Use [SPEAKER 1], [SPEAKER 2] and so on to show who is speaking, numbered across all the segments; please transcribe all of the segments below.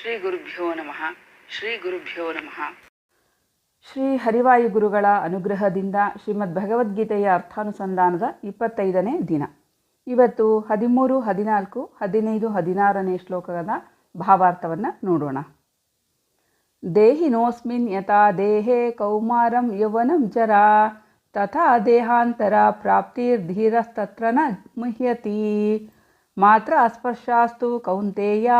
[SPEAKER 1] ಶ್ರೀ ಗುರುಭ್ಯೋ ನಮಃ. ಶ್ರೀ ಗುರುಭ್ಯೋ ನಮಃ.
[SPEAKER 2] ಶ್ರೀ ಹರಿವಾಯು ಗುರುಗಳ ಅನುಗ್ರಹದಿಂದ ಶ್ರೀಮದ್ ಭಗವದ್ಗೀತೆಯ ಅರ್ಥಾನುಸಂಧಾನದ ಇಪ್ಪತ್ತೈದನೇ ದಿನ. ಇವತ್ತು ಹದಿಮೂರು, ಹದಿನಾಲ್ಕು, ಹದಿನೈದು, ಹದಿನಾರನೇ ಶ್ಲೋಕದ ಭಾವಾರ್ಥವನ್ನು ನೋಡೋಣ. ದೇಹಿನೋಸ್ಮಿನ್ ಯಥಾ ದೇಹೇ ಕೌಮಾರಂ ಯೌವನಂ ಜರಾ. ತಥಾ ದೇಹಾಂತರ ಪ್ರಾಪ್ತಿರ್ಧೀರಸ್ತತ್ರ ನ ಮುಹ್ಯತಿ. ಮಾತ್ರ ಅಸ್ಪರ್ಶಾಸ್ತು ಕೌಂತೆಯ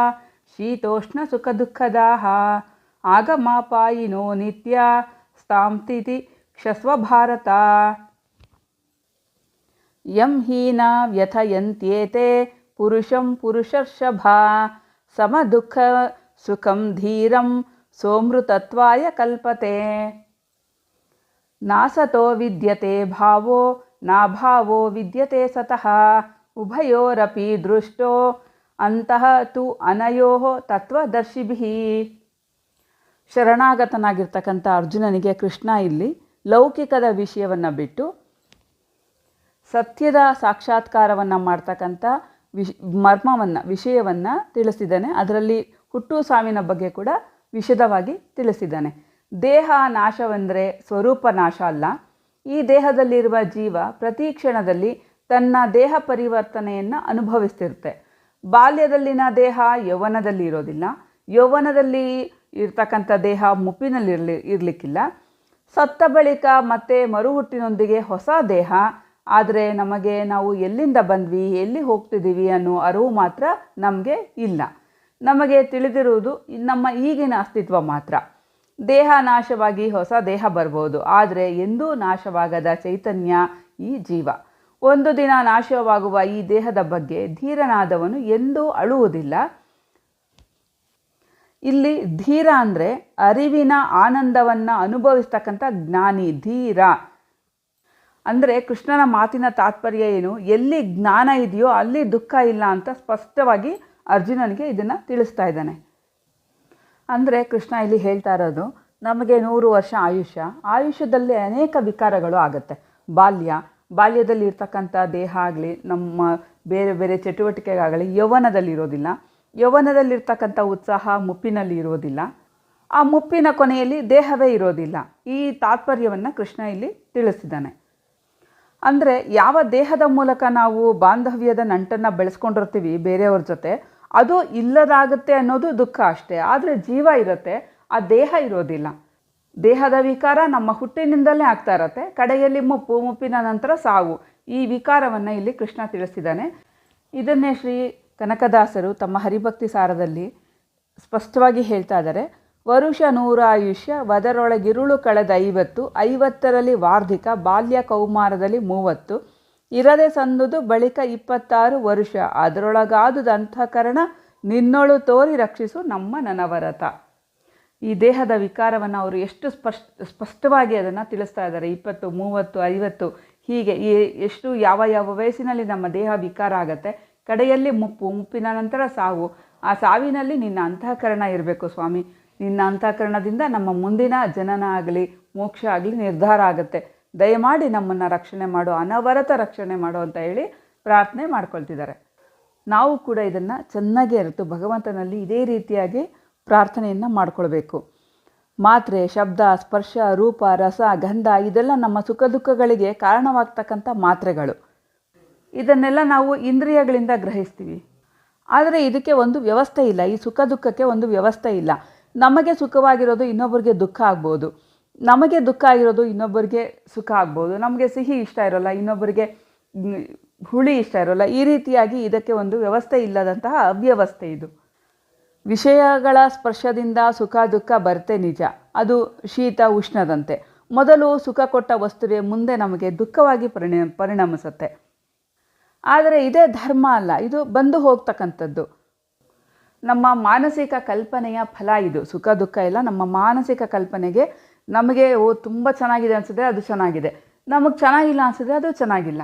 [SPEAKER 2] शीतोष्णसुखदुःखदाः। आगमापायिनो नित्या स्तांस्तिति क्षस्वभारता। यं हीना व्यथयन्त्येते पुरुषं पुरुषर्षभा। समदुःखसुखं धीरं सोमृतत्वाय कल्पते। नासतो विद्यते भावो नाभावो विद्यते सतः। उभयोरपि दृष्टो ಸತಃ ಉಭಯೋರಪಿ ದೃಷ್ಟೋ ಅಂತಃ ತು ಅನಯೋ ತತ್ವದರ್ಶಿಭಿ. ಶರಣಾಗತನಾಗಿರ್ತಕ್ಕಂಥ ಅರ್ಜುನನಿಗೆ ಕೃಷ್ಣ ಇಲ್ಲಿ ಲೌಕಿಕದ ವಿಷಯವನ್ನು ಬಿಟ್ಟು ಸತ್ಯದ ಸಾಕ್ಷಾತ್ಕಾರವನ್ನು ಮಾಡ್ತಕ್ಕಂಥ ವಿಶ್ ಮರ್ಮವನ್ನು, ವಿಷಯವನ್ನು ತಿಳಿಸಿದ್ದಾನೆ. ಅದರಲ್ಲಿ ಹುಟ್ಟು ಸಾವಿನ ಬಗ್ಗೆ ಕೂಡ ವಿಷದವಾಗಿ ತಿಳಿಸಿದ್ದಾನೆ. ದೇಹ ನಾಶವೆಂದರೆ ಸ್ವರೂಪ ನಾಶ ಅಲ್ಲ. ಈ ದೇಹದಲ್ಲಿರುವ ಜೀವ ಪ್ರತಿ ಕ್ಷಣದಲ್ಲಿ ತನ್ನ ದೇಹ ಪರಿವರ್ತನೆಯನ್ನು ಅನುಭವಿಸ್ತಿರುತ್ತೆ. ಬಾಲ್ಯದಲ್ಲಿನ ದೇಹ ಯೌವನದಲ್ಲಿ ಇರೋದಿಲ್ಲ. ಯೌವನದಲ್ಲಿ ಇರ್ತಕ್ಕಂಥ ದೇಹ ಮುಪ್ಪಿನಲ್ಲಿರಲಿ ಇರಲಿಕ್ಕಿಲ್ಲ. ಸತ್ತ ಬಳಿಕ ಮತ್ತೆ ಮರುಹುಟ್ಟಿನೊಂದಿಗೆ ಹೊಸ ದೇಹ. ಆದರೆ ನಮಗೆ ನಾವು ಎಲ್ಲಿಂದ ಬಂದ್ವಿ, ಎಲ್ಲಿ ಹೋಗ್ತಿದ್ದೀವಿ ಅನ್ನೋ ಅರಿವು ಮಾತ್ರ ನಮಗೆ ಇಲ್ಲ. ನಮಗೆ ತಿಳಿದಿರುವುದು ನಮ್ಮ ಈಗಿನ ಅಸ್ತಿತ್ವ ಮಾತ್ರ. ದೇಹ ನಾಶವಾಗಿ ಹೊಸ ದೇಹ ಬರ್ಬೋದು. ಆದರೆ ಎಂದೂ ನಾಶವಾಗದ ಚೈತನ್ಯ ಈ ಜೀವ. ಒಂದು ದಿನ ನಾಶವಾಗುವ ಈ ದೇಹದ ಬಗ್ಗೆ ಧೀರನಾದವನು ಎಂದೂ ಅಳುವುದಿಲ್ಲ. ಇಲ್ಲಿ ಧೀರ ಅಂದರೆ ಅರಿವಿನ ಆನಂದವನ್ನು ಅನುಭವಿಸ್ತಕ್ಕಂಥ ಜ್ಞಾನಿ ಧೀರ. ಅಂದರೆ ಕೃಷ್ಣನ ಮಾತಿನ ತಾತ್ಪರ್ಯ ಏನು? ಎಲ್ಲಿ ಜ್ಞಾನ ಇದೆಯೋ ಅಲ್ಲಿ ದುಃಖ ಇಲ್ಲ ಅಂತ ಸ್ಪಷ್ಟವಾಗಿ ಅರ್ಜುನನಿಗೆ ಇದನ್ನು ತಿಳಿಸ್ತಾ ಇದ್ದಾನೆ. ಅಂದರೆ ಕೃಷ್ಣ ಇಲ್ಲಿ ಹೇಳ್ತಾ ಇರೋದು, ನಮಗೆ ನೂರು ವರ್ಷ ಆಯುಷ್ಯ. ಆಯುಷ್ಯದಲ್ಲಿ ಅನೇಕ ವಿಕಾರಗಳು ಆಗುತ್ತೆ. ಬಾಲ್ಯ ಬಾಲ್ಯದಲ್ಲಿ ಇರ್ತಕ್ಕಂಥ ದೇಹ ಆಗಲಿ, ನಮ್ಮ ಬೇರೆ ಬೇರೆ ಚಟುವಟಿಕೆಗಾಗಲಿ ಯೌವನದಲ್ಲಿ ಇರೋದಿಲ್ಲ ಯೌವನದಲ್ಲಿರ್ತಕ್ಕಂಥ ಉತ್ಸಾಹ ಮುಪ್ಪಿನಲ್ಲಿ ಇರೋದಿಲ್ಲ ಆ ಮುಪ್ಪಿನ ಕೊನೆಯಲ್ಲಿ ದೇಹವೇ ಇರೋದಿಲ್ಲ. ಈ ತಾತ್ಪರ್ಯವನ್ನು ಕೃಷ್ಣ ಇಲ್ಲಿ ತಿಳಿಸಿದ್ದಾನೆ. ಅಂದರೆ ಯಾವ ದೇಹದ ಮೂಲಕ ನಾವು ಬಾಂಧವ್ಯದ ನಂಟನ್ನು ಬೆಳೆಸ್ಕೊಂಡಿರ್ತೀವಿ ಬೇರೆಯವ್ರ ಜೊತೆ, ಅದು ಇಲ್ಲದಾಗುತ್ತೆ ಅನ್ನೋದು ದುಃಖ ಅಷ್ಟೇ. ಆದರೆ ಜೀವ ಇರುತ್ತೆ, ಆ ದೇಹ ಇರೋದಿಲ್ಲ. ದೇಹದ ವಿಕಾರ ನಮ್ಮ ಹುಟ್ಟಿನಿಂದಲೇ ಆಗ್ತಾ ಇರತ್ತೆ. ಕಡೆಯಲ್ಲಿ ಮುಪ್ಪು, ಮುಪ್ಪಿನ ನಂತರ ಸಾವು. ಈ ವಿಕಾರವನ್ನು ಇಲ್ಲಿ ಕೃಷ್ಣ ತಿಳಿಸಿದ್ದಾನೆ. ಇದನ್ನೇ ಶ್ರೀ ಕನಕದಾಸರು ತಮ್ಮ ಹರಿಭಕ್ತಿ ಸಾರದಲ್ಲಿ ಸ್ಪಷ್ಟವಾಗಿ ಹೇಳ್ತಾ ಇದ್ದಾರೆ. ವರುಷ ನೂರ ಆಯುಷ್ಯ ವದರೊಳಗಿರುಳು ಕಳೆದ ಐವತ್ತು, ಐವತ್ತರಲ್ಲಿ ವಾರ್ಧಿಕ, ಬಾಲ್ಯ ಕೌಮಾರದಲ್ಲಿ ಮೂವತ್ತು, ಇರದೆ ಸಂದುದು ಬಳಿಕ ಇಪ್ಪತ್ತಾರು ವರುಷ. ಅದರೊಳಗಾದುದು ಅಂತಃಕರಣ ನಿನ್ನೊಳು ತೋರಿ ರಕ್ಷಿಸು ನಮ್ಮ ನನವರತ. ಈ ದೇಹದ ವಿಕಾರವನ್ನು ಅವರು ಎಷ್ಟು ಸ್ಪಷ್ಟ, ಸ್ಪಷ್ಟವಾಗಿ ಅದನ್ನು ತಿಳಿಸ್ತಾ ಇದ್ದಾರೆ. ಇಪ್ಪತ್ತು, ಮೂವತ್ತು, ಐವತ್ತು, ಹೀಗೆ ಈ ಎಷ್ಟು ಯಾವ ಯಾವ ವಯಸ್ಸಿನಲ್ಲಿ ನಮ್ಮ ದೇಹ ವಿಕಾರ ಆಗುತ್ತೆ, ಕಡೆಯಲ್ಲಿ ಮುಪ್ಪು, ಮುಪ್ಪಿನ ನಂತರ ಸಾವು, ಆ ಸಾವಿನಲ್ಲಿ ನಿನ್ನ ಅಂತಃಕರಣ ಇರಬೇಕು ಸ್ವಾಮಿ. ನಿನ್ನ ಅಂತಃಕರಣದಿಂದ ನಮ್ಮ ಮುಂದಿನ ಜನನ ಆಗಲಿ, ಮೋಕ್ಷ ಆಗಲಿ ನಿರ್ಧಾರ ಆಗುತ್ತೆ. ದಯಮಾಡಿ ನಮ್ಮನ್ನು ರಕ್ಷಣೆ ಮಾಡು, ಅನವರತ ರಕ್ಷಣೆ ಮಾಡು ಅಂತ ಹೇಳಿ ಪ್ರಾರ್ಥನೆ ಮಾಡ್ಕೊಳ್ತಿದ್ದಾರೆ. ನಾವು ಕೂಡ ಇದನ್ನು ಚೆನ್ನಾಗಿ ಅರಿತು, ಭಗವಂತನಲ್ಲಿ ಇದೇ ರೀತಿಯಾಗಿ ಪ್ರಾರ್ಥನೆಯನ್ನು ಮಾಡಿಕೊಳ್ಬೇಕು. ಮಾತ್ರೆ, ಶಬ್ದ, ಸ್ಪರ್ಶ, ರೂಪ, ರಸ, ಗಂಧ ಇದೆಲ್ಲ ನಮ್ಮ ಸುಖ ದುಃಖಗಳಿಗೆ ಕಾರಣವಾಗ್ತಕ್ಕಂಥ ಮಾತ್ರೆಗಳು. ಇದನ್ನೆಲ್ಲ ನಾವು ಇಂದ್ರಿಯಗಳಿಂದ ಗ್ರಹಿಸ್ತೀವಿ. ಆದರೆ ಇದಕ್ಕೆ ಒಂದು ವ್ಯವಸ್ಥೆ ಇಲ್ಲ. ಈ ಸುಖ ದುಃಖಕ್ಕೆ ಒಂದು ವ್ಯವಸ್ಥೆ ಇಲ್ಲ. ನಮಗೆ ಸುಖವಾಗಿರೋದು ಇನ್ನೊಬ್ಬರಿಗೆ ದುಃಖ ಆಗ್ಬೋದು. ನಮಗೆ ದುಃಖ ಆಗಿರೋದು ಇನ್ನೊಬ್ಬರಿಗೆ ಸುಖ ಆಗ್ಬೋದು. ನಮಗೆ ಸಿಹಿ ಇಷ್ಟ ಇರೋಲ್ಲ ಇನ್ನೊಬ್ಬರಿಗೆ ಹುಳಿ ಇಷ್ಟ ಇರೋಲ್ಲ. ಈ ರೀತಿಯಾಗಿ ಇದಕ್ಕೆ ಒಂದು ವ್ಯವಸ್ಥೆ ಇಲ್ಲದಂತಹ ಅವ್ಯವಸ್ಥೆ ಇದು. ವಿಷಯಗಳ ಸ್ಪರ್ಶದಿಂದ ಸುಖ ದುಃಖ ಬರುತ್ತೆ ನಿಜ. ಅದು ಶೀತ ಉಷ್ಣದಂತೆ. ಮೊದಲು ಸುಖ ಕೊಟ್ಟ ವಸ್ತುವೆ ಮುಂದೆ ನಮಗೆ ದುಃಖವಾಗಿ ಪರಿಣ, ಪರಿಣಮಿಸುತ್ತೆ. ಆದರೆ ಇದೇ ಧರ್ಮ ಅಲ್ಲ, ಇದು ಬಂದು ಹೋಗ್ತಕ್ಕಂಥದ್ದು. ನಮ್ಮ ಮಾನಸಿಕ ಕಲ್ಪನೆಯ ಫಲ ಇದು. ಸುಖ ದುಃಖ ಇಲ್ಲ, ನಮ್ಮ ಮಾನಸಿಕ ಕಲ್ಪನೆಗೆ ನಮಗೆ, ಓ, ತುಂಬ ಚೆನ್ನಾಗಿದೆ ಅನಿಸಿದ್ರೆ ಅದು ಚೆನ್ನಾಗಿದೆ. ನಮಗೆ ಚೆನ್ನಾಗಿಲ್ಲ ಅನಿಸಿದ್ರೆ ಅದು ಚೆನ್ನಾಗಿಲ್ಲ.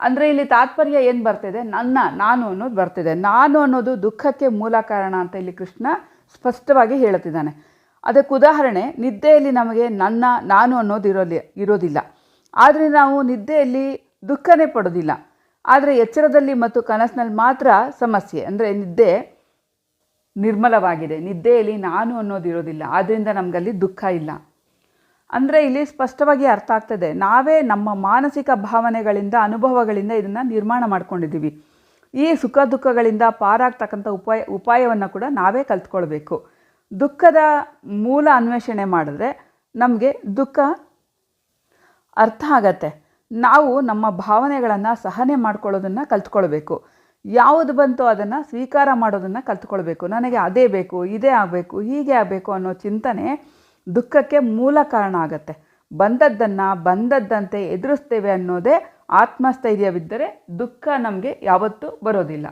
[SPEAKER 2] ಅಂದರೆ ಇಲ್ಲಿ ತಾತ್ಪರ್ಯ ಏನು ಬರ್ತಿದೆ? ನನ್ನ, ನಾನು ಅನ್ನೋದು ಬರ್ತಿದೆ. ನಾನು ಅನ್ನೋದು ದುಃಖಕ್ಕೆ ಮೂಲ ಕಾರಣ ಅಂತ ಇಲ್ಲಿ ಕೃಷ್ಣ ಸ್ಪಷ್ಟವಾಗಿ ಹೇಳುತ್ತಿದ್ದಾನೆ. ಅದಕ್ಕೆ ಉದಾಹರಣೆ, ನಿದ್ದೆಯಲ್ಲಿ ನಮಗೆ ನನ್ನ, ನಾನು ಅನ್ನೋದು ಇರೋಲಿ, ಇರೋದಿಲ್ಲ. ಆದರೆ ನಾವು ನಿದ್ದೆಯಲ್ಲಿ ದುಃಖನೇ ಪಡೋದಿಲ್ಲ. ಆದರೆ ಎಚ್ಚರದಲ್ಲಿ ಮತ್ತು ಕನಸಿನಲ್ಲಿ ಮಾತ್ರ ಸಮಸ್ಯೆ, ಅಂದರೆ ನಿದ್ದೆ ನಿರ್ಮಲವಾಗಿದೆ. ನಿದ್ದೆಯಲ್ಲಿ ನಾನು ಅನ್ನೋದು ಇರೋದಿಲ್ಲ. ಆದ್ದರಿಂದ ನಮಗಲ್ಲಿ ದುಃಖ ಇಲ್ಲ. ಅಂದರೆ ಇಲ್ಲಿ ಸ್ಪಷ್ಟವಾಗಿ ಅರ್ಥ ಆಗ್ತದೆ. ನಾವೇ ನಮ್ಮ ಮಾನಸಿಕ ಭಾವನೆಗಳಿಂದ, ಅನುಭವಗಳಿಂದ ಇದನ್ನು ನಿರ್ಮಾಣ ಮಾಡ್ಕೊಂಡಿದ್ದೀವಿ. ಈ ಸುಖ ದುಃಖಗಳಿಂದ ಪಾರಾಗ್ತಕ್ಕಂಥ ಉಪಾಯ, ಉಪಾಯವನ್ನು ಕೂಡ ನಾವೇ ಕಲ್ತ್ಕೊಳ್ಬೇಕು. ದುಃಖದ ಮೂಲ ಅನ್ವೇಷಣೆ ಮಾಡಿದ್ರೆ ನಮಗೆ ದುಃಖ ಅರ್ಥ ಆಗತ್ತೆ. ನಾವು ನಮ್ಮ ಭಾವನೆಗಳನ್ನು ಸಹನೆ ಮಾಡ್ಕೊಳ್ಳೋದನ್ನು ಕಲ್ತ್ಕೊಳ್ಬೇಕು. ಯಾವುದು ಬಂತೋ ಅದನ್ನು ಸ್ವೀಕಾರ ಮಾಡೋದನ್ನು ಕಲ್ತ್ಕೊಳ್ಬೇಕು. ನನಗೆ ಅದೇ ಬೇಕು, ಇದೇ ಆಗಬೇಕು, ಹೀಗೆ ಆಗಬೇಕು ಅನ್ನೋ ಚಿಂತನೆ ದುಃಖಕ್ಕೆ ಮೂಲ ಕಾರಣ ಆಗತ್ತೆ. ಬಂದದ್ದನ್ನು ಬಂದದ್ದಂತೆ ಎದುರಿಸ್ತೇವೆ ಅನ್ನೋದೇ ಆತ್ಮಸ್ಥೈರ್ಯವಿದ್ದರೆ ದುಃಖ ನಮಗೆ ಯಾವತ್ತೂ ಬರೋದಿಲ್ಲ.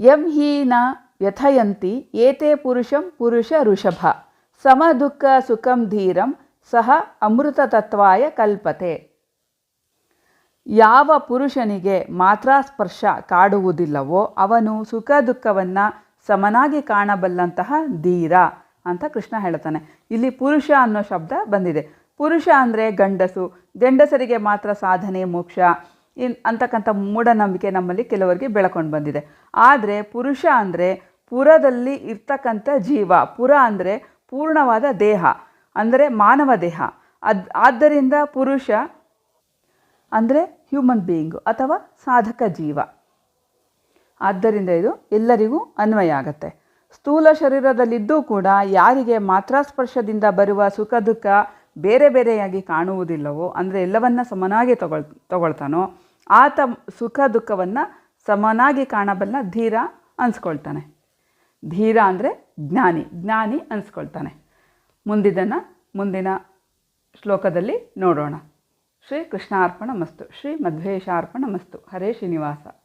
[SPEAKER 2] ಎಂ ಹೀನ ವ್ಯಥಯಂತಿ, ಏತೆ ಪುರುಷಂ ಪುರುಷ ಋಷಭ. ಸಮ ದುಃಖ ಸುಖಂ ಧೀರಂ, ಸಹ ಅಮೃತ ತತ್ವಾಯ ಕಲ್ಪತೆ. ಯಾವ ಪುರುಷನಿಗೆ ಮಾತ್ರ ಸ್ಪರ್ಶ ಕಾಡುವುದಿಲ್ಲವೋ ಅವನು ಸುಖ ದುಃಖವನ್ನು ಸಮನಾಗಿ ಕಾಣಬಲ್ಲಂತಹ ಧೀರ. ಅಂತ ಕೃಷ್ಣ ಹೇಳ್ತಾನೆ ಇಲ್ಲಿ ಪುರುಷ ಅನ್ನೋ ಶಬ್ದ ಬಂದಿದೆ. ಪುರುಷ ಅಂದರೆ ಗಂಡಸು. ಗಂಡಸರಿಗೆ ಮಾತ್ರ ಸಾಧನೆ, ಮೋಕ್ಷ. ಇನ್ ಅಂತಕ್ಕಂಥ ಮೂಢನಂಬಿಕೆ ನಮ್ಮಲ್ಲಿ ಕೆಲವರಿಗೆ ಬೆಳ್ಕೊಂಡು ಬಂದಿದೆ. ಆದರೆ ಪುರುಷ ಅಂದರೆ ಪುರದಲ್ಲಿ ಇರ್ತಕ್ಕಂಥ ಜೀವ. ಪುರ ಅಂದರೆ ಪೂರ್ಣವಾದ ದೇಹ, ಅಂದರೆ ಮಾನವ ದೇಹ. ಅದ್ ಆದ್ದರಿಂದ ಪುರುಷ ಅಂದರೆ ಹ್ಯೂಮನ್ ಬೀಯಿಂಗು ಅಥವಾ ಸಾಧಕ ಜೀವ. ಆದ್ದರಿಂದ ಇದು ಎಲ್ಲರಿಗೂ ಅನ್ವಯ ಆಗತ್ತೆ. ಸ್ಥೂಲ ಶರೀರದಲ್ಲಿದ್ದೂ ಕೂಡ ಯಾರಿಗೆ ಮಾತ್ರ ಸ್ಪರ್ಶದಿಂದ ಬರುವ ಸುಖ ದುಃಖ ಬೇರೆ ಬೇರೆಯಾಗಿ ಕಾಣುವುದಿಲ್ಲವೋ, ಅಂದರೆ ಎಲ್ಲವನ್ನ ಸಮನಾಗಿ ತಗೊಳ್, ತಗೊಳ್ತಾನೋ, ಆತ ಸುಖ ದುಃಖವನ್ನು ಸಮನಾಗಿ ಕಾಣಬಲ್ಲ ಧೀರ ಅನ್ಸ್ಕೊಳ್ತಾನೆ. ಧೀರ ಅಂದರೆ ಜ್ಞಾನಿ ಜ್ಞಾನಿ ಅನ್ಸ್ಕೊಳ್ತಾನೆ. ಮುಂದಿದ್ದನ್ನು ಮುಂದಿನ ಶ್ಲೋಕದಲ್ಲಿ ನೋಡೋಣ. ಶ್ರೀ ಕೃಷ್ಣಾರ್ಪಣ ಮಸ್ತು. ಶ್ರೀ ಮಧ್ವೇಶಾರ್ಪಣ ಮಸ್ತು. ಹರೇ ಶ್ರೀನಿವಾಸ.